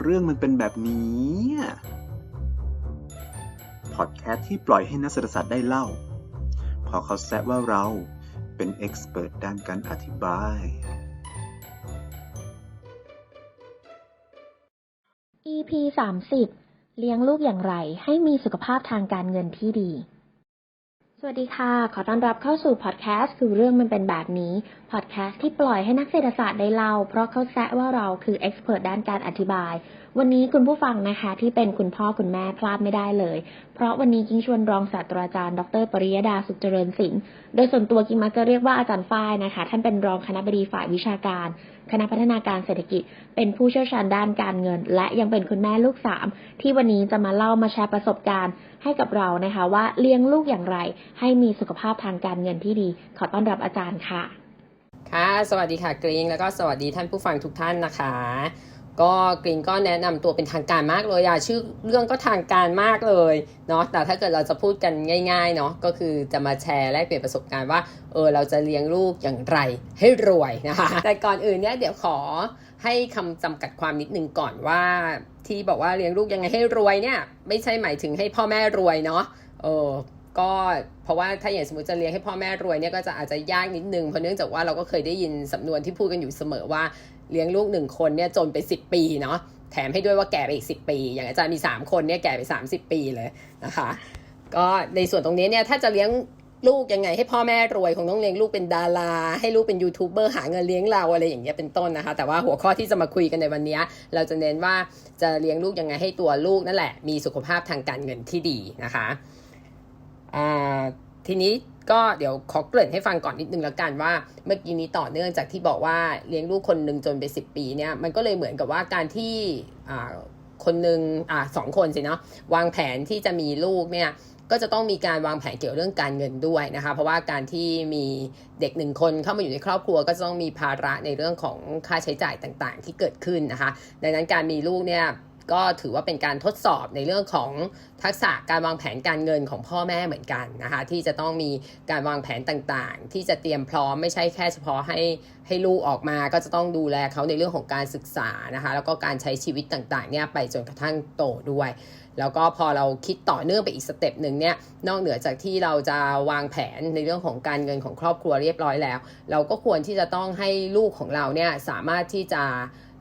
เรื่องมันเป็นแบบนี้พอดแคสต์ที่ปล่อยให้นักเศรษฐศาสตร์ได้เล่า พอเขาแซะว่าเราเป็นเอ็กซ์เพรสด้านการอธิบาย EP 30 เลี้ยงลูกอย่างไรให้มีสุขภาพทางการเงินที่ดี วัสดีค่ะ ขอต้อนรับเข้าสู่พอดแคสต์คือเรื่องมันเป็นแบบนี้ พอดแคสต์ที่ปล่อยให้นักเศรษฐศาสตร์ได้เล่า เพราะเขาแซะว่าเราคือเอ็กซ์เพรสด้านการอธิบาย วันนี้คุณผู้ฟังนะคะ ที่เป็นคุณพ่อคุณแม่พลาดไม่ได้เลย เพราะวันนี้กิ้งชวนรองศาสตราจารย์ ดร ปริยดาสุขเจริญสินโดยส่วนตัวกิ้งมักจะเรียกว่าอาจารย์ฝ้ายนะคะ ท่านเป็นรองคณะบดีฝ่ายวิชาการ คณะพัฒนาการเศรษฐกิจ เป็นผู้เชี่ยวชาญด้านการเงิน และยังเป็นคุณแม่ลูกสามที่วันนี้จะมาเล่ามาแชร์ประสบการณ์ ให้กับเรานะคะ ว่าเลี้ยงลูกอย่างไร ให้มีสุขภาพทางการเงินที่ดี ขอต้อนรับอาจารย์ค่ะ ค่ะ สวัสดีค่ะกรีงแล้วก็สวัสดีท่านผู้ฟังทุกท่านนะคะ ก็กรีนก็แนะนำตัวเป็นทางการมากเลยอะชื่อเรื่องก็ทางการมากเลยเนาะแต่ถ้าเกิดเราจะพูดกันง่ายๆเนาะก็คือจะมาแชร์แลกเปลี่ยนประสบการณ์ว่าเออเราจะเลี้ยงลูกอย่างไรให้รวยนะคะแต่ก่อนอื่นเนี่ยเดี๋ยวขอให้คำจำกัดความนิดนึงก่อนว่า ที่บอกว่าเลี้ยงลูกยังไงให้รวยเนี่ย ไม่ใช่หมายถึงให้พ่อแม่รวยเนาะเออก็เพราะว่าถ้าอย่างสมมติจะเลี้ยงให้พ่อแม่รวยเนี่ยก็จะอาจจะยากนิดนึงเพราะเนื่องจากว่าเราก็เคยได้ยินสำนวนที่พูดกันอยู่เสมอว่า เลี้ยงลูกหนึ่งคนเนี่ยจนไป10ปีเนาะแถมให้ด้วยว่าแก่ไปอีก10ปี อย่างอาจารย์มี3คนเนี่ยแก่ไป30ปีเลยนะคะก็ในส่วนตรงนี้เนี่ยถ้าจะเลี้ยงลูกยังไงให้พ่อแม่รวยคงต้องเลี้ยงลูกเป็นดารา ให้ลูกเป็นยูทูบเบอร์หาเงินเลี้ยงเราอะไรอย่างเงี้ยเป็นต้นนะคะ แต่ว่าหัวข้อที่จะมาคุยกันในวันนี้ เราจะเน้นว่าจะเลี้ยงลูกยังไงให้ตัวลูกนั่นแหละ มีสุขภาพทางการเงินที่ดีนะคะทีนี้ ก็เดี๋ยวขอเกริ่นให้ฟังก่อนนิดนึงแล้วกันว่า เมื่อกี้นี้ต่อเนื่องจากที่บอกว่าเลี้ยงลูกคนหนึ่งจนไปสิปีเนี่ยมันก็เลยเหมือนกับว่าการที่อ่าคนหนึ่งอ่าสองคนสิเนาะวางแผนที่จะมีลูกเนี่ยก็จะต้องมีการวางแผนเกี่ยวเรื่องการเงินด้วยนะคะ เพราะว่าการที่มีเด็กหนึ่งคนเข้ามาอยู่ในครอบครัว ก็จะต้องมีภาระในเรื่องของค่าใช้จ่ายต่างๆ ที่เกิดขึ้นนะคะ ดังนั้นการมีลูกเนี่ย ก็ถือว่าเป็นการทดสอบในเรื่องของทักษะการวางแผนการเงินของพ่อแม่เหมือนกันนะคะ ที่จะต้องมีการวางแผนต่างๆ ที่จะเตรียมพร้อมไม่ใช่แค่เฉพาะให้ให้ลูกออกมาก็จะต้องดูแลเขาในเรื่องของการศึกษานะคะ แล้วก็การใช้ชีวิตต่างๆเนี่ยไปจนกระทั่งโตด้วย แล้วก็พอเราคิดต่อเนื่องไปอีกสเต็ปหนึ่งเนี่ยนอกเหนือจากที่เราจะวางแผนในเรื่องของการเงินของครอบครัวเรียบร้อยแล้ว เราก็ควรที่จะต้องให้ลูกของเราเนี่ยสามารถที่จะ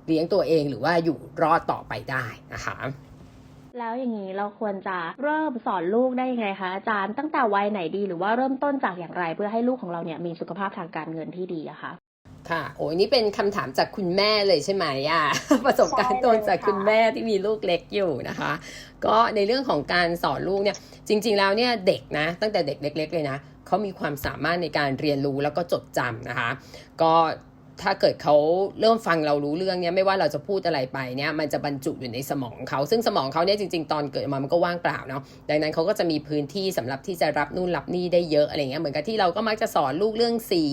เลี้ยงตัวเองหรือว่าอยู่รอดต่อไปได้นะคะแล้วอย่างนี้เราควรจะเริ่มสอนลูกได้ยังไงคะอาจารย์ตั้งแต่วัยไหนดีหรือว่าเริ่มต้นจากอย่างไร เพื่อให้ลูกของเราเนี่ยมีสุขภาพทางการเงินที่ดีอะคะค่ะ โอ้ยนี่เป็นคำถามจากคุณแม่เลยใช่ไหมอะประสบการณ์ตรงจากคุณแม่ที่มีลูกเล็กอยู่นะคะ ก็ในเรื่องของการสอนลูกเนี่ย จริง ๆ แล้วเนี่ยเด็กนะ ตั้งแต่เด็กเล็ก ๆ เลยนะเขามีความสามารถในการเรียนรู้แล้วก็จดจำนะคะ ก็ ถ้าเกิดเขาเริ่มฟังเรารู้เรื่องเนี่ยไม่ว่าเราจะพูดอะไรไปเนี่ยมันจะบรรจุอยู่ในสมองเขา ซึ่งสมองเขาเนี่ยจริง ๆ ตอนเกิดมามันก็ว่างเปล่าเนาะดังนั้นเขาก็จะมีพื้นที่สำหรับที่จะรับนู่นรับนี่ได้เยอะอะไรเงี้ยเหมือนกับที่เราก็มักจะสอนลูกเรื่องสี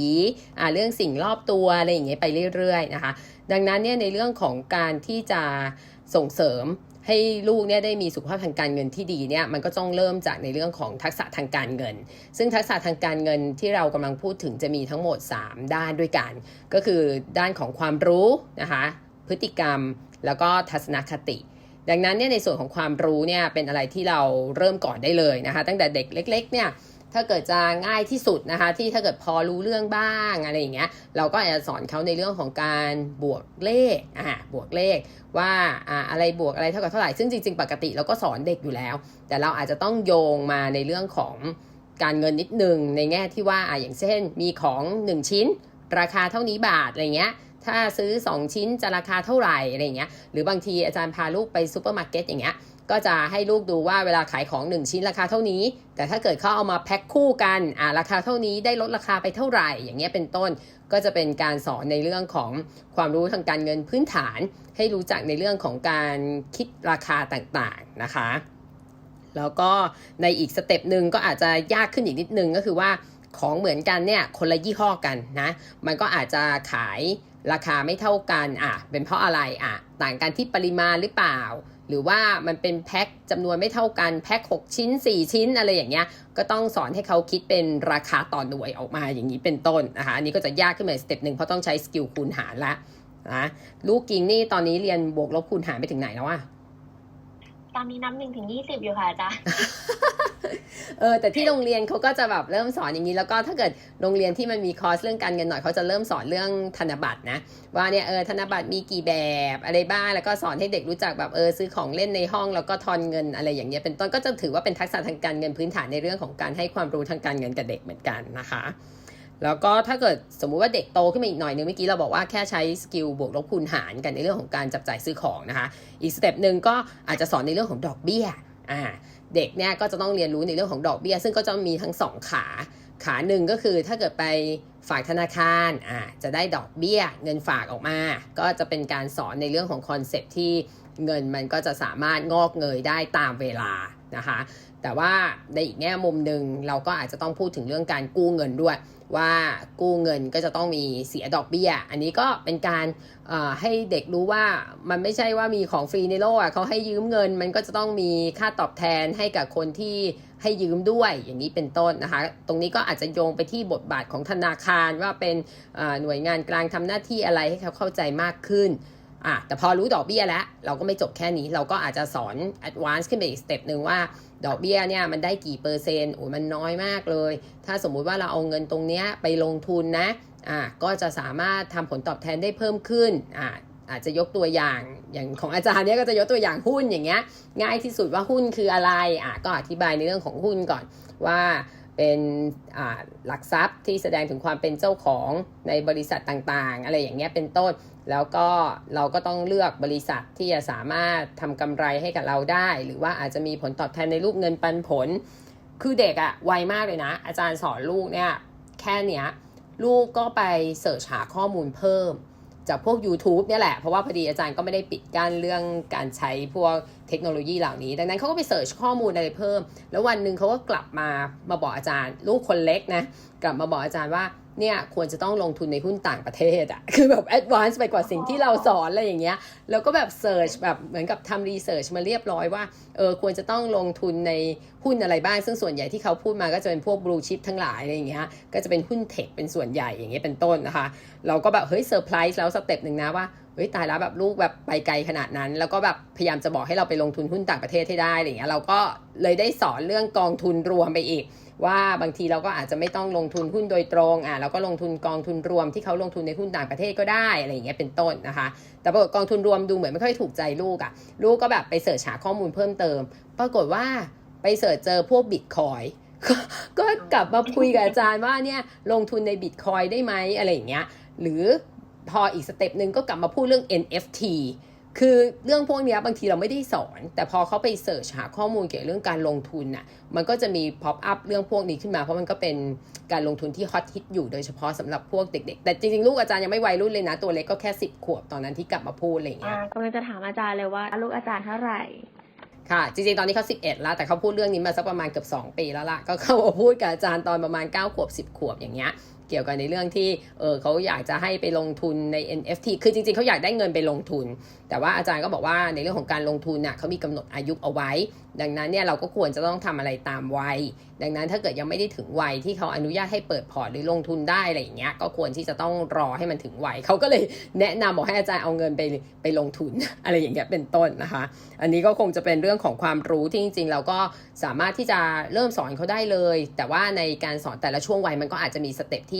อ่าเรื่องสิ่งรอบตัวอะไรอย่างเงี้ยไปเรื่อยๆนะคะ ดังนั้นเนี่ยในเรื่องของการที่จะส่งเสริม ให้ลูกเนี่ยได้มีสุขภาพทางการเงินที่ดีเนี่ยมันก็ต้องเริ่มจากในเรื่องของทักษะทางการเงิน ซึ่งทักษะทางการเงินที่เรากำลังพูดถึงจะมีทั้งหมด 3 ด้านด้วยกัน ก็คือด้านของความรู้นะคะพฤติกรรมแล้วก็ทัศนคติ ดังนั้นเนี่ยในส่วนของความรู้เนี่ยเป็นอะไรที่เราเริ่มก่อนได้เลยนะคะ ตั้งแต่เด็กเล็กๆเนี่ย ถ้าเกิดจะง่ายที่สุดนะคะ ที่ถ้าเกิดพอรู้เรื่องบ้างอะไรอย่างเงี้ยเราก็อาจจะสอนเขาในเรื่องของการบวกเลขอ่าบวกเลขว่าอ่าอะไรบวกอะไรเท่ากับเท่าไหร่ซึ่งจริง ๆ ปกติเราก็สอนเด็กอยู่แล้ว แต่เราอาจจะต้องโยงมาในเรื่องของการเงินนิดนึงในแง่ที่ว่าอ่าอย่างเช่น มีของ 1 ชิ้น ราคาเท่านี้บาทอะไรเงี้ยถ้าซื้อ 2 ชิ้นจะราคาเท่าไหร่อะไรเงี้ยหรือบางทีอาจารย์พาลูกไปซูเปอร์มาร์เก็ตอย่างเงี้ย ก็จะให้ลูกดูว่าเวลาขายของ 1 ชิ้นราคาเท่านี้ แต่ถ้าเกิดเขาเอามาแพ็คคู่กันอ่าราคาเท่านี้ได้ลดราคาไปเท่าไหร่ อย่างเงี้ยเป็นต้น ก็จะเป็นการสอนในเรื่องของความรู้ทางการเงินพื้นฐาน ให้รู้จักในเรื่องของการคิดราคาต่างๆนะคะ แล้วก็ในอีกสเต็ปหนึ่งก็อาจจะยากขึ้นอีกนิดนึงก็คือว่าของเหมือนกันเนี่ยคนละยี่ห้อกันนะ มันก็อาจจะขายราคาไม่เท่ากันอะเป็นเพราะอะไรอะต่างกันที่ปริมาณหรือเปล่า หรือว่ามันเป็นแพ็คจำนวนไม่เท่ากันแพ็ค6 ชิ้น 4 ชิ้นอะไรอย่างเงี้ยก็ต้องสอนให้เขาคิดเป็นราคาต่อหน่วยออกมาอย่างนี้เป็นต้นนะคะอันนี้ก็จะยากขึ้นมาสเต็ปหนึ่งเพราะต้องใช้สกิลคูณหารละนะลูกกิงนี่ตอนนี้เรียนบวกลบคูณหารไปถึงไหนแล้วอะ ตอนนี้นับหนึ่งถึงยี่สิบอยู่ค่ะอาจารย์เออแต่ที่โรงเรียนเขาก็จะแบบเริ่มสอนอย่างนี้ แล้วก็ถ้าเกิดโรงเรียนที่มันมีคอร์สเรื่องการเงินหน่อยเขาจะเริ่มสอนเรื่องธนบัตรนะ ว่าเนี่ยเออธนบัตรมีกี่แบบอะไรบ้างแล้วก็สอนให้เด็กรู้จักแบบเออซื้อของเล่นในห้องแล้วก็ทอนเงินอะไรอย่างเงี้ยเป็นต้นก็จะถือว่าเป็นทักษะทางการเงินพื้นฐานในเรื่องของการให้ความรู้ทางการเงินกับเด็กเหมือนกันนะคะ แล้วก็ถ้าเกิดสมมุติว่าเด็กโตขึ้นมาอีกหน่อยนึงเมื่อกี้เราบอกว่าแค่ใช้สกิลบวกลบคูณหารกันในเรื่องของการจับจ่ายซื้อของนะคะ อีกสเต็ปหนึ่งก็อาจจะสอนในเรื่องของดอกเบี้ยอ่าเด็กเนี่ยก็จะต้องเรียนรู้ในเรื่องของดอกเบี้ย ซึ่งก็จะมีทั้งสองขา ขาหนึ่งก็คือถ้าเกิดไปฝากธนาคารอ่าจะได้ดอกเบี้ยเงินฝากออกมา ก็จะเป็นการสอนในเรื่องของคอนเซปที่เงินมันก็จะสามารถงอกเงยได้ตามเวลานะคะ แต่ว่าในอีกแง่มุมหนึ่งเราก็อาจจะต้องพูดถึงเรื่องการกู้เงินด้วย ว่ากู้เงินก็จะต้องมีเสียดอกเบี้ย อันนี้ก็เป็นการให้เด็กรู้ว่ามันไม่ใช่ว่ามีของฟรีในโลกอะเขาให้ยืมเงิน มันก็จะต้องมีค่าตอบแทนให้กับคนที่ให้ยืมด้วยอย่างนี้เป็นต้นนะคะ ตรงนี้ก็อาจจะโยงไปที่บทบาทของธนาคารว่าเป็นหน่วยงานกลางทำหน้าที่อะไรให้เขาเข้าใจมากขึ้น อะแต่พอรู้ดอกเบี้ยแล้ว เราก็ไม่จบแค่นี้เราก็อาจจะสอน advance ขึ้นไปอีกสเต็ปหนึ่งว่า ดอกเบี้ยเนี่ยมันได้กี่เปอร์เซ็นต์โอ้ยมันน้อยมากเลย ถ้าสมมุติว่าเราเอาเงินตรงเนี้ยไปลงทุนนะอ่าก็จะสามารถทำผลตอบแทนได้เพิ่มขึ้นอ่าอาจจะยกตัวอย่างอย่างของอาจารย์เนี่ยก็จะยกตัวอย่างหุ้นอย่างเงี้ยง่ายที่สุดว่าหุ้นคืออะไรอ่าก็อธิบายในเรื่องของหุ้นก่อนว่า เป็นหลักทรัพย์ที่แสดงถึงความเป็นเจ้าของในบริษัทต่างๆ อะไรอย่างเงี้ยเป็นต้น แล้วก็เราก็ต้องเลือกบริษัทที่จะสามารถทำกำไรให้กับเราได้ หรือว่าอาจจะมีผลตอบแทนในรูปเงินปันผล คือเด็กอะไวมากเลยนะ อาจารย์สอนลูกเนี่ยแค่เนี้ยลูกก็ไปเสิร์ชหาข้อมูลเพิ่ม จากพวก YouTube เนี่ยแหละ เพราะว่าพอดีอาจารย์ก็ไม่ได้ปิดกั้นเรื่องการใช้พวก เทคโนโลยีเหล่านี้ ดังนั้นเขาก็ไปเสิร์ชข้อมูลอะไรเพิ่ม แล้ววันหนึ่งเขาก็กลับมามาบอกอาจารย์ ลูกคนเล็กนะกลับมาบอกอาจารย์ว่าเนี่ยควรจะต้องลงทุนในหุ้นต่างประเทศอะคือแบบแอดวานซ์ไปกว่าสิ่งที่เราสอนอะไรอย่างเงี้ยแล้วก็แบบเสิร์ชแบบเหมือนกับทำรีเสิร์ชมาเรียบร้อยว่าเออควรจะต้องลงทุนในหุ้นอะไรบ้าง ซึ่งส่วนใหญ่ที่เขาพูดมาก็จะเป็นพวกบลูชิพทั้งหลายอะไรอย่างเงี้ยก็จะเป็นหุ้นเทคเป็นส่วนใหญ่อย่างเงี้ยเป็นต้นนะคะ เราก็แบบเฮ้ยเซอร์ไพรส์แล้วสเต็ปหนึ่งนะว่า เฮ้ยตายแล้วแบบลูกแบบไปไกลขนาดนั้น แล้วก็แบบพยายามจะบอกให้เราไปลงทุนหุ้นต่างประเทศให้ได้อะไรอย่างเงี้ยเราก็เลยได้สอนเรื่องกองทุนรวมไปอีก ว่าบางทีเราก็อาจจะไม่ต้องลงทุนหุ้นโดยตรงอะเราก็ลงทุนกองทุนรวมที่เขาลงทุนในหุ้นต่างประเทศก็ได้อะไรอย่างเงี้ยเป็นต้นนะคะ แต่ปรากฏกองทุนรวมดูเหมือนไม่ค่อยถูกใจลูกอะลูกก็แบบไปเสิร์ชหาข้อมูลเพิ่มเติม ปรากฏว่าไปเสิร์ชเจอพวกบิตคอยก็กลับมาคุยกับอาจารย์ว่าเนี่ยลงทุนในบิตคอยได้ไหมอะไรอย่างเงี้ยหรือ พออีกสเต็ปหนึ่งก็กลับมาพูดเรื่อง NFT คือเรื่องพวกเนี้ยบางทีเราไม่ได้สอน แต่พอเขาไปเสิร์ชหาข้อมูลเกี่ยวกับเรื่องการลงทุนน่ะมันก็จะมี pop up เรื่องพวกนี้ขึ้นมา เพราะมันก็เป็นการลงทุนที่ฮอตฮิตอยู่โดยเฉพาะสำหรับพวกเด็ก ๆ แต่จริงๆ ลูกอาจารย์ยังไม่วัยรุ่นเลยนะ ตัวเล็กก็แค่สิบขวบตอนนั้นที่กลับมาพูดอะไรอย่างเงี้อ่ายกำลังจะถามอาจารย์เลยว่าลูกอาจารย์เท่าไหร่ค่ะ จริงๆ ตอนนี้เขา11 แล้ว แต่เขาพูดเรื่องนี้มาสักประมาณเกือบ2 ปีแล้วล่ะ ก็เข้ามาพูดกับอาจารย์ตอนประมาณ 9 ขวบ 10 ขวบอย่างเงี้ย เกี่ยวกับในเรื่องที่เออเขาอยากจะให้ไปลงทุนใน NFT คือจริงๆเขาอยากได้เงินไปลงทุน แต่ว่าอาจารย์ก็บอกว่าในเรื่องของการลงทุนน่ะเขามีกำหนดอายุเอาไว้ ดังนั้นเนี่ยเราก็ควรจะต้องทำอะไรตามวัย ดังนั้นถ้าเกิดยังไม่ได้ถึงวัยที่เขาอนุญาตให้เปิดพอร์ตหรือลงทุนได้อะไรอย่างเงี้ยก็ควรที่จะต้องรอให้มันถึงวัยเขาก็เลยแนะนำบอกให้อาจารย์เอาเงินไปไปลงทุนอะไรอย่างเงี้ยเป็นต้นนะคะ อันนี้ก็คงจะเป็นเรื่องของความรู้ที่จริงๆเราก็สามารถที่จะเริ่มสอนเขาได้เลย แต่ว่าในการสอนแต่ละช่วงวัยมันก็อาจจะมีสเต็ปที่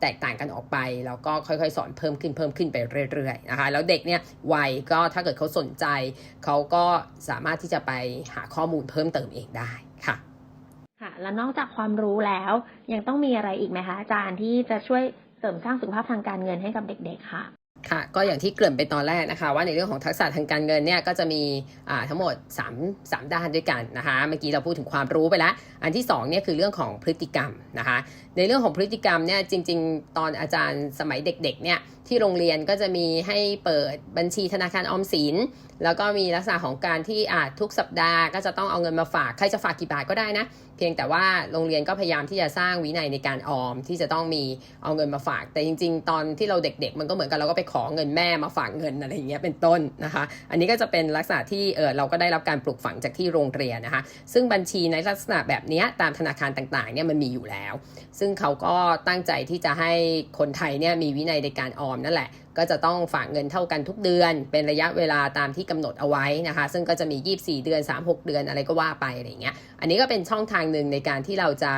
แตกต่างกันออกไป แล้วก็ค่อยๆ สอนเพิ่มขึ้นเพิ่มขึ้นไปเรื่อยๆนะคะแล้วเด็กเนี่ยวัยก็ถ้าเกิดเขาสนใจ เขาก็สามารถที่จะไปหาข้อมูลเพิ่มเติมเองได้ค่ะค่ะแล้วนอกจากความรู้แล้ว ยังต้องมีอะไรอีกไหมคะอาจารย์ที่จะช่วยเสริมสร้างสุขภาพทางการเงินให้กับเด็ก ๆ ค่ะค่ะก็อย่างที่เกริ่นไปตอนแรกนะคะ ว่าในเรื่องของทักษะทางการเงินเนี่ยก็จะมีอ่าทั้งหมด 3 3 ด้านด้วยกันนะคะ เมื่อกี้เราพูดถึงความรู้ไปแล้ว อันที่2เนี่ยคือเรื่องของพฤติกรรมนะคะในเรื่องของพฤติกรรมเนี่ยจริง ๆ ตอนอาจารย์สมัยเด็กๆเนี่ยที่โรงเรียนก็จะมีให้เปิดบัญชีธนาคารออมสิน แล้วก็มีลักษณะของการที่อาจทุกสัปดาห์ก็จะต้องเอาเงินมาฝากใครจะฝากกี่บาทก็ได้นะ เพียงแต่ว่าโรงเรียนก็พยายามที่จะสร้างวินัยในการออมที่จะต้องมีเอาเงินมาฝาก แต่จริง ๆ ตอนที่เราเด็ก ๆ มันก็เหมือนกับเราก็ไปขอเงินแม่มาฝากเงินอะไรอย่างเงี้ยเป็นต้นนะคะ อันนี้ก็จะเป็นลักษณะที่เออเราก็ได้รับการปลูกฝังจากที่โรงเรียนนะคะ ซึ่งบัญชีในลักษณะแบบนี้ตามธนาคารต่างๆเนี่ยมันมีอยู่แล้วซึ่งเขาก็ตั้งใจที่จะให้คนไทยเนี่ยมีวินัยในการออมนั่นแหละ ก็จะต้องฝากเงินเท่ากันทุกเดือน เป็นระยะเวลาตามที่กำหนดเอาไว้นะคะ ซึ่งก็จะมี 24 เดือน 36 เดือนอะไรก็ว่าไปอะไรเงี้ย อันนี้ก็เป็นช่องทางหนึ่งในการที่เราจะ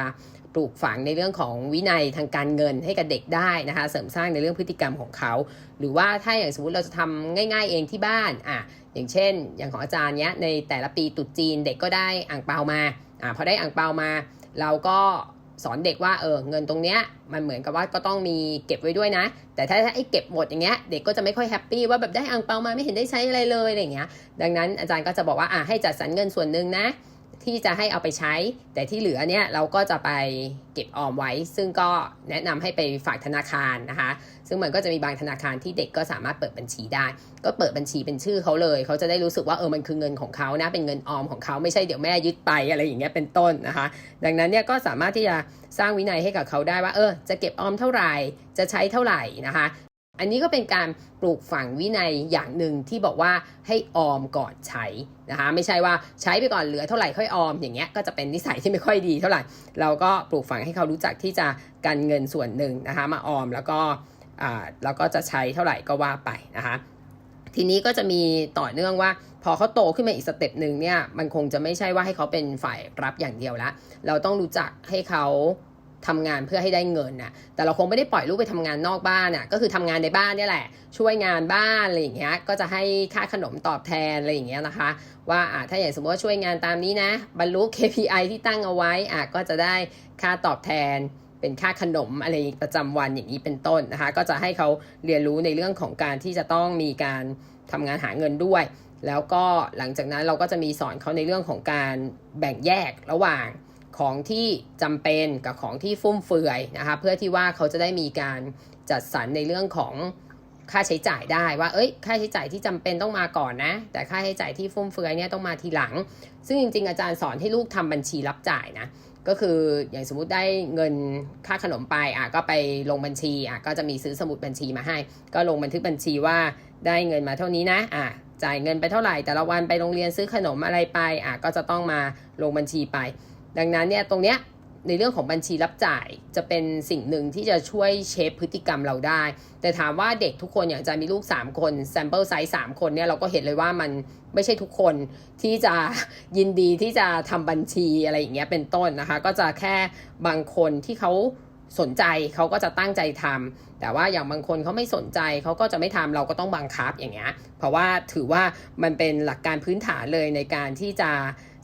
ปลูกฝังในเรื่องของวินัยทางการเงินให้กับเด็กได้นะคะ เสริมสร้างในเรื่องพฤติกรรมของเขา หรือว่าถ้าอย่างสมมติเราจะทำง่าย ๆ เองที่บ้านอะอย่างเช่น อย่างของอาจารย์เนี้ยในแต่ละปีตรุษจีนเด็กก็ได้อ่างเปามาอะพอได้อ่างเปามา เราก็ สอนเด็กว่าเออเงินตรงเนี้ยมันเหมือนกับว่าก็ต้องมีเก็บไว้ด้วยนะ แต่ถ้าถ้าไอ้เก็บหมดอย่างเงี้ยเด็กก็จะไม่ค่อยแฮปปี้ว่าแบบได้อ่างเปามาไม่เห็นได้ใช้อะไรเลยอะไรเงี้ยดังนั้นอาจารย์ก็จะบอกว่าอ่าให้จัดสรรเงินส่วนหนึ่งนะ ที่จะให้เอาไปใช้ แต่ที่เหลือเนี่ยเราก็จะไปเก็บออมไว้ ซึ่งก็แนะนำให้ไปฝากธนาคารนะคะ ซึ่งมันก็จะมีบางธนาคารที่เด็กก็สามารถเปิดบัญชีได้ ก็เปิดบัญชีเป็นชื่อเขาเลย เขาจะได้รู้สึกว่าเออมันคือเงินของเขานะเป็นเงินออมของเขาไม่ใช่เดี๋ยวแม่ยึดไปอะไรอย่างเงี้ยเป็นต้นนะคะ ดังนั้นเนี่ยก็สามารถที่จะสร้างวินัยให้กับเขาได้ว่า เออจะเก็บออมเท่าไหร่จะใช้เท่าไหร่นะคะ อันนี้ก็เป็นการปลูกฝังวินัยอย่างหนึ่งที่บอกว่าให้ออมก่อนใช้นะคะไม่ใช่ว่าใช้ไปก่อนเหลือเท่าไหร่ค่อยออมอย่างเงี้ยก็จะเป็นนิสัยที่ไม่ค่อยดีเท่าไหร่เราก็ปลูกฝังให้เขารู้จักที่จะกันเงินส่วนหนึ่งนะคะมาออมแล้วก็อ่าแล้วก็จะใช้เท่าไหร่ก็ว่าไปนะคะทีนี้ก็จะมีต่อเนื่องว่า พอเขาโตขึ้นมาอีกสเต็ปหนึ่งเนี่ยมันคงจะไม่ใช่ว่าให้เขาเป็นฝ่ายรับอย่างเดียวละเราต้องรู้จักให้เขา ทำงานเพื่อให้ได้เงินน่ะ แต่เราคงไม่ได้ปล่อยลูกไปทำงานนอกบ้านน่ะ ก็คือทำงานในบ้านนี่แหละ ช่วยงานบ้านอะไรอย่างเงี้ย ก็จะให้ค่าขนมตอบแทนอะไรอย่างเงี้ยนะคะ ว่าอะถ้าอย่างสมมติว่าช่วยงานตามนี้นะ บรรลุ KPI ที่ตั้งเอาไว้อะก็จะได้ค่าตอบแทนเป็นค่าขนมอะไรประจำวันอย่างนี้เป็นต้นนะคะ ก็จะให้เขาเรียนรู้ในเรื่องของการที่จะต้องมีการทำงานหาเงินด้วย แล้วก็หลังจากนั้นเราก็จะมีสอนเขาในเรื่องของการแบ่งแยกระหว่าง ของที่จำเป็นกับของที่ฟุ่มเฟือยนะคะเพื่อที่ว่าเขาจะได้มีการจัดสรรในเรื่องของค่าใช้จ่ายได้ว่า เอ้ย ค่าใช้จ่ายที่จำเป็นต้องมาก่อนนะ แต่ค่าใช้จ่ายที่ฟุ่มเฟือยเนี่ยต้องมาทีหลัง ซึ่งจริงๆ อาจารย์สอนให้ลูกทำบัญชีรับจ่ายนะ ก็คืออย่างสมมุติได้เงินค่าขนมไปอะก็ไปลงบัญชีอะก็จะมีซื้อสมุดบัญชีมาให้ ก็ลงบันทึกบัญชีว่าได้เงินมาเท่านี้นะอะจ่ายเงินไปเท่าไหร่แต่ละวันไปโรงเรียนซื้อขนมอะไรไปอะก็จะต้องมาลงบัญชีไป ดังนั้นเนี่ยตรงเนี้ยในเรื่องของบัญชีรับจ่ายจะเป็นสิ่งหนึ่งที่จะช่วยเชฟพฤติกรรมเราได้ แต่ถามว่าเด็กทุกคนอย่างจะมีลูก 3 คนแซมเปิลไซส์3คนเนี่ยเราก็เห็นเลยว่ามันไม่ใช่ทุกคนที่จะยินดีที่จะทำบัญชีอะไรอย่างเงี้ยเป็นต้นนะคะ ก็จะแค่บางคนที่เขา สนใจเขาก็จะตั้งใจทำแต่ว่าอย่างบางคนเขาไม่สนใจเขาก็จะไม่ทำเราก็ต้องบังคับอย่างเงี้ยเพราะว่าถือว่ามันเป็นหลักการพื้นฐานเลยในการที่จะ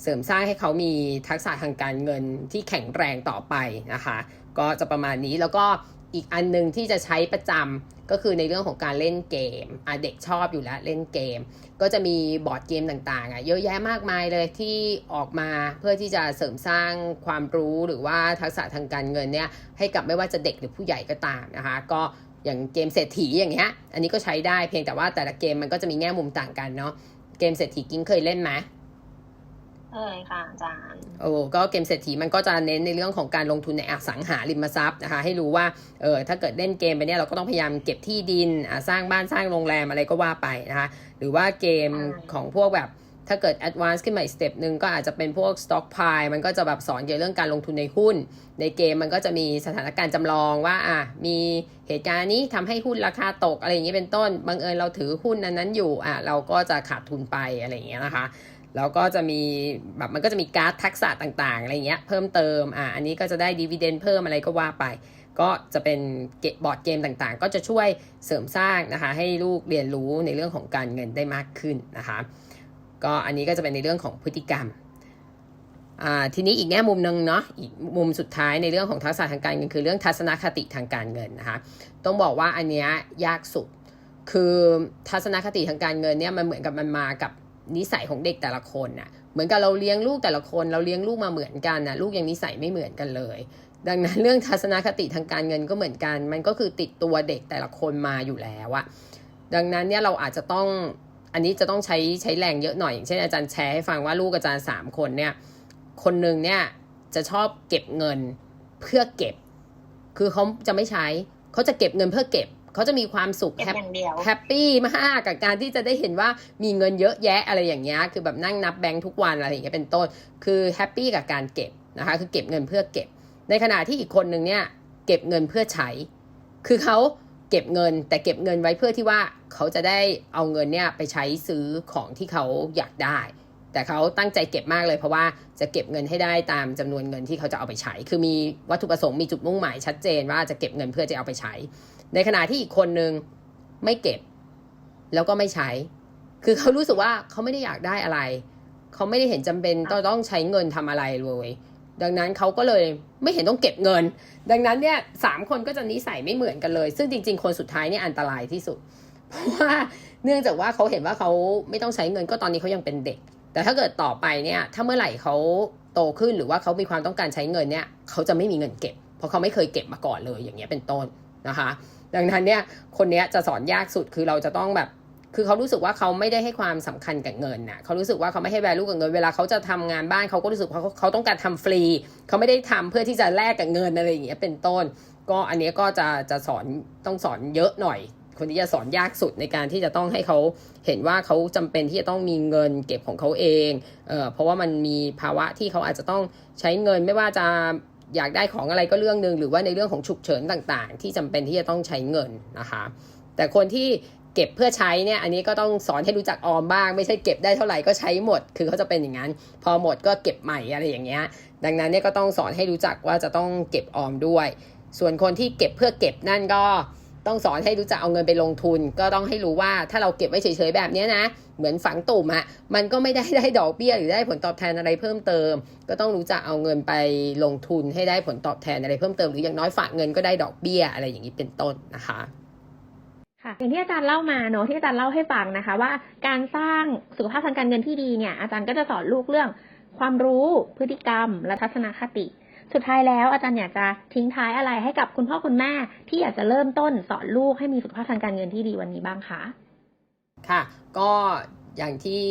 เสริมสร้างให้เขามีทักษะทางการเงินที่แข็งแรงต่อไปนะคะ ก็จะประมาณนี้แล้วก็ อีกอันหนึ่งที่จะใช้ประจำก็คือในเรื่องของการเล่นเกมอะเด็กชอบอยู่แล้วเล่นเกม ก็จะมีบอร์ดเกมต่างๆอะเยอะแยะมากมายเลยที่ออกมาเพื่อที่จะเสริมสร้างความรู้หรือว่าทักษะทางการเงินเนี่ยให้กับไม่ว่าจะเด็กหรือผู้ใหญ่ก็ตามนะคะ ก็อย่างเกมเศรษฐีอย่างเงี้ยอันนี้ก็ใช้ได้เพียงแต่ว่าแต่ละเกมมันก็จะมีแง่มุมต่างกันเนาะเกมเศรษฐีกิ้งเคยเล่นไหม เออค่ะอาจารย์โอ้ก็เกมเศรษฐีมันก็จะเน้นในเรื่องของการลงทุนในอสังหาริมทรัพย์นะคะ ให้รู้ว่าเออถ้าเกิดเล่นเกมไปเนี่ยเราก็ต้องพยายามเก็บที่ดินสร้างบ้านสร้างโรงแรมอะไรก็ว่าไปนะคะ หรือว่าเกมของพวกแบบถ้าเกิด advance ขึ้นมาอีกสเต็ปหนึ่งก็อาจจะเป็นพวก stock pile มันก็จะแบบสอนเกี่ยวกับเรื่องการลงทุนในหุ้น ในเกมมันก็จะมีสถานการณ์จำลองว่าอะมีเหตุการณ์นี้ทำให้หุ้นราคาตกอะไรอย่างนี้เป็นต้น บังเอิญเราถือหุ้นนั้นนั้นอยู่อะเราก็จะขาดทุนไปอะไรอย่างเงี้ยนะคะ แล้วก็จะมีแบบมันก็จะมีการ์ดทักษะต่างๆอะไรเงี้ยเพิ่มเติมอะอันนี้ก็จะได้ดีเวเดนเพิ่มอะไรก็ว่าไป ก็จะเป็นเกมบอร์ดเกมต่างๆ ก็จะช่วยเสริมสร้างนะคะ ให้ลูกเรียนรู้ในเรื่องของการเงินได้มากขึ้นนะคะก็อันนี้ก็จะเป็นในเรื่องของพฤติกรรมอ่าทีนี้อีกแง่มุมหนึ่งเนาะอีกมุมสุดท้ายในเรื่องของทักษะทางการเงินคือเรื่องทัศนคติทางการเงินนะคะต้องบอกว่าอันเนี้ยยากสุด คือทัศนคติทางการเงินเนี่ยมันเหมือนกับมันมากับ นิสัยของเด็กแต่ละคนน่ะเหมือนกับเราเลี้ยงลูกแต่ละคน เราเลี้ยงลูกมาเหมือนกันน่ะลูกยังนิสัยไม่เหมือนกันเลย ดังนั้นเรื่องทัศนคติทางการเงินก็เหมือนกัน มันก็คือติดตัวเด็กแต่ละคนมาอยู่แล้วอะดังนั้นเนี่ยเราอาจจะต้องอันนี้จะต้องใช้ใช้แรงเยอะหน่อย อย่างเช่นอาจารย์แชร์ให้ฟังว่าลูกอาจารย์สามคนเนี่ยคนหนึ่งเนี่ยจะชอบเก็บเงินเพื่อเก็บ คือเขาจะไม่ใช้เขาจะเก็บเงินเพื่อเก็บ เขาจะมีความสุขเก็บแฮปอย่างเดียวแฮปปี้มากกับการที่จะได้เห็นว่ามีเงินเยอะแยะอะไรอย่างเงี้ยคือแบบนั่งนับแบงค์ทุกวันอะไรอย่างเงี้ยเป็นต้น คือแฮปปี้กับการเก็บนะคะคือเก็บเงินเพื่อเก็บ ในขณะที่อีกคนหนึ่งเนี่ยเก็บเงินเพื่อใช้ คือเขาเก็บเงินแต่เก็บเงินไว้เพื่อที่ว่าเขาจะได้เอาเงินเนี่ยไปใช้ซื้อของที่เขาอยากได้ แต่เขาตั้งใจเก็บมากเลยเพราะว่าจะเก็บเงินให้ได้ตามจำนวนเงินที่เขาจะเอาไปใช้ คือมีวัตถุประสงค์มีจุดมุ่งหมายชัดเจนว่าจะเก็บเงินเพื่อจะเอาไปใช้ ในขณะที่อีกคนนึงไม่เก็บ แล้วก็ไม่ใช้ คือเขารู้สึกว่าเขาไม่ได้อยากได้อะไร เขาไม่ได้เห็นจำเป็นต้องต้องใช้เงินทำอะไรเลยดังนั้นเขาก็เลยไม่เห็นต้องเก็บเงิน ดังนั้นเนี่ยสามคนก็จะนิสัยไม่เหมือนกันเลย ซึ่งจริง ๆ คนสุดท้ายเนี่ยอันตรายที่สุด เพราะว่าเนื่องจากว่าเขาเห็นว่าเขาไม่ต้องใช้เงินก็ตอนนี้เขายังเป็นเด็ก แต่ถ้าเกิดต่อไปเนี่ยถ้าเมื่อไหร่เขาโตขึ้นหรือว่าเขามีความต้องการใช้เงินเนี่ยเขาจะไม่มีเงินเก็บ เพราะเขาไม่เคยเก็บมาก่อนเลยอย่างเงี้ยเป็นต้นนะคะ ดังนั้นเนี่ยคนเนี้ยจะสอนยากสุดคือเราจะต้องแบบคือเขารู้สึกว่าเขาไม่ได้ให้ความสำคัญกับเงินน่ะเขารู้สึกว่าเขาไม่ให้ value กับเงิน เวลาเขาจะทำงานบ้านเขาก็รู้สึกว่าเขาเขาต้องการทำฟรี เขาไม่ได้ทำเพื่อที่จะแลกกับเงินอะไรอย่างเงี้ยเป็นต้น ก็อันเนี้ยก็จะจะสอนต้องสอนเยอะหน่อย คนที่จะสอนยากสุดในการที่จะต้องให้เขาเห็นว่าเขาจำเป็นที่จะต้องมีเงินเก็บของเขาเองเออเพราะว่ามันมีภาวะที่เขาอาจจะต้องใช้เงินไม่ว่าจะอยากได้ของอะไรก็เรื่องหนึ่งหรือว่าในเรื่องของฉุกเฉินต่างๆ ที่จำเป็นที่จะต้องใช้เงินนะคะ แต่คนที่เก็บเพื่อใช้เนี่ยอันนี้ก็ต้องสอนให้รู้จักออมบ้าง ไม่ใช่เก็บได้เท่าไหร่ก็ใช้หมด คือเขาจะเป็นอย่างนั้น พอหมดก็เก็บใหม่อะไรอย่างเงี้ยดังนั้นเนี่ยก็ต้องสอนให้รู้จักว่าจะต้องเก็บออมด้วย ส่วนคนที่เก็บเพื่อเก็บนั่นก็ ต้องสอนให้รู้จักเอาเงินไปลงทุน ก็ต้องให้รู้ว่าถ้าเราเก็บไว้เฉยๆแบบนี้นะ เหมือนฝังตุ่มอะมันก็ไม่ได้ได้ดอกเบี้ยหรือได้ผลตอบแทนอะไรเพิ่มเติม ก็ต้องรู้จักเอาเงินไปลงทุนให้ได้ผลตอบแทนอะไรเพิ่มเติมหรืออย่างน้อยฝากเงินก็ได้ดอกเบี้ยอะไรอย่างนี้เป็นต้นนะคะค่ะอย่างที่อาจารย์เล่ามาเนอะที่อาจารย์เล่าให้ฟังนะคะ ว่าการสร้างสุขภาพทางการเงินที่ดีเนี่ยอาจารย์ก็จะสอนลูกเรื่อง ความรู้พฤติกรรมและทัศนคติ สุดท้ายแล้วอาจารย์อยากจะทิ้งท้ายอะไรให้กับคุณพ่อคุณแม่ที่อยากจะเริ่มต้นสอนลูกให้มีสุขภาพทางการเงินที่ดีวันนี้บ้างคะค่ะ ก็อย่างที่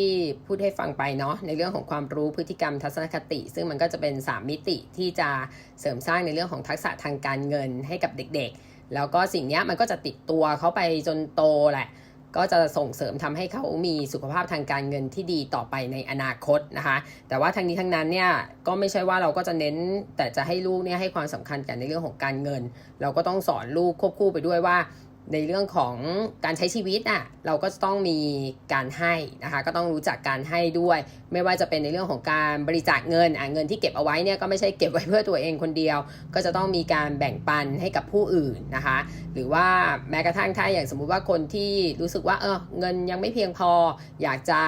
พูดให้ฟังไปเนาะในเรื่องของความรู้พฤติกรรมทัศนคติ ซึ่งมันก็จะเป็น 3 มิติที่จะเสริมสร้างในเรื่องของทักษะทางการเงินให้กับเด็กๆ แล้วก็สิ่งนี้มันก็จะติดตัวเขาไปจนโตแหละ ก็จะส่งเสริมทำให้เขามีสุขภาพทางการเงินที่ดีต่อไปในอนาคตนะคะ แต่ว่าทั้งนี้ทั้งนั้นเนี่ยก็ไม่ใช่ว่าเราก็จะเน้นแต่จะให้ลูกเนี่ยให้ความสำคัญกันในเรื่องของการเงิน เราก็ต้องสอนลูกควบคู่ไปด้วยว่า ในเรื่องของการใช้ชีวิตอะเราก็ต้องมีการให้นะคะก็ต้องรู้จักการให้ด้วย ไม่ว่าจะเป็นในเรื่องของการบริจาคเงินอะเงินที่เก็บเอาไว้เนี่ยก็ไม่ใช่เก็บไว้เพื่อตัวเองคนเดียว ก็จะต้องมีการแบ่งปันให้กับผู้อื่นนะคะ หรือว่าแม้กระทั่งถ้าอย่างสมมุติว่าคนที่รู้สึกว่าเออเงินยังไม่เพียงพอ อยากจะ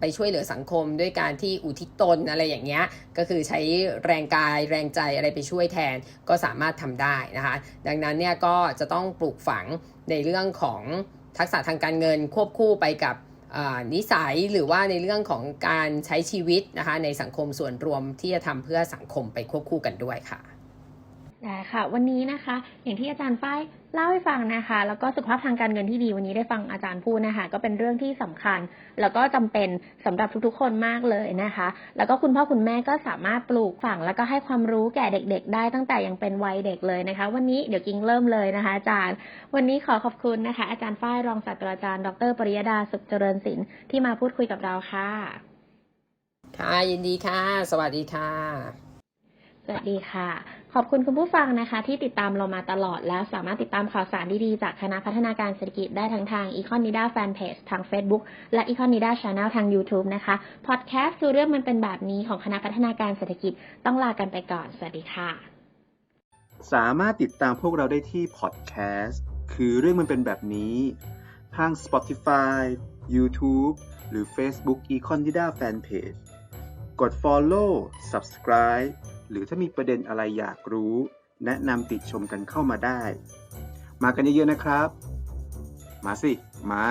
ไปช่วยเหลือสังคม ด้วยการที่อุทิศตนอะไรอย่างเงี้ยก็คือใช้แรงกายแรงใจอะไรไปช่วยแทนก็สามารถทำได้นะคะ ดังนั้นเนี่ยก็จะต้องปลูกฝัง ในเรื่องของทักษะทางการเงินควบคู่ไปกับนิสัยหรือว่าในเรื่องของการใช้ชีวิตนะคะในสังคมส่วนรวมที่จะทำเพื่อสังคมไปควบคู่กันด้วยค่ะ ได้ค่ะ วันนี้นะคะ อย่างที่อาจารย์ฝ้ายเล่าให้ฟังนะคะ แล้วก็สุขภาพทางการเงินที่ดีวันนี้ได้ฟังอาจารย์พูดนะคะ ก็เป็นเรื่องที่สำคัญ แล้วก็จำเป็นสำหรับทุกๆ คนมากเลยนะคะ แล้วก็คุณพ่อคุณแม่ก็สามารถปลูกฝังแล้วก็ให้ความรู้แก่เด็ก ๆ ได้ตั้งแต่ยังเป็นวัยเด็กเลยนะคะ วันนี้เดี๋ยวกิ้งเริ่มเลยนะคะ อาจารย์ วันนี้ขอขอบคุณนะคะ อาจารย์ฝ้ายรองศาสตราจารย์ ดรปริยดาสุขเจริญศิลป์ที่มาพูดคุยกับเราค่ะ ค่ะยินดีค่ะ สวัสดีค่ะ สวัสดีค่ะ ขอบคุณคุณผู้ฟังนะคะ ที่ติดตามเรามาตลอดแล้วสามารถติดตามข่าวสารดีๆ จากคณะพัฒนาการเศรษฐกิจได้ทั้งทาง e c o n i d a Fanpage ทาง Facebook และ e c o n i d a Channel ทาง YouTube นะคะ พอดแคสต์คือเรื่องมันเป็นแบบนี้ของคณะพัฒนาการเศรษฐกิจต้องลากันไปก่อน สวัสดีค่ะ สามารถติดตามพวกเราได้ที่พอดแคสต์คือเรื่องมันเป็นแบบนี้ ทาง Spotify YouTube หรือ Facebook e c o n i d a Fanpage กด Follow Subscribe รือถ้ามีประเด็นอะไรอยากรู้ แนะนำติดชมกันเข้ามาได้ มากันเยอะๆนะครับ มาสิ มา